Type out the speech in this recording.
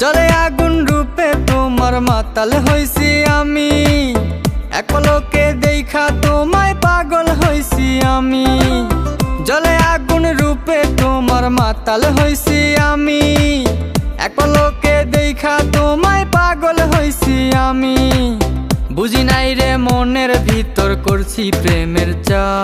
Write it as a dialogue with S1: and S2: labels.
S1: জলে আগুন রূপে তোমার মাতাল হইছি আমি। এক পলকে দেখা তোমায় পাগল হইছি আমি। জলে আগুন রূপে তোমার মাতাল হইছি আমি। এক পলকে দেখা তোমায় পাগল হইছি আমি। বুঝি নাই রে মনের ভিতর করছি প্রেমের চাষ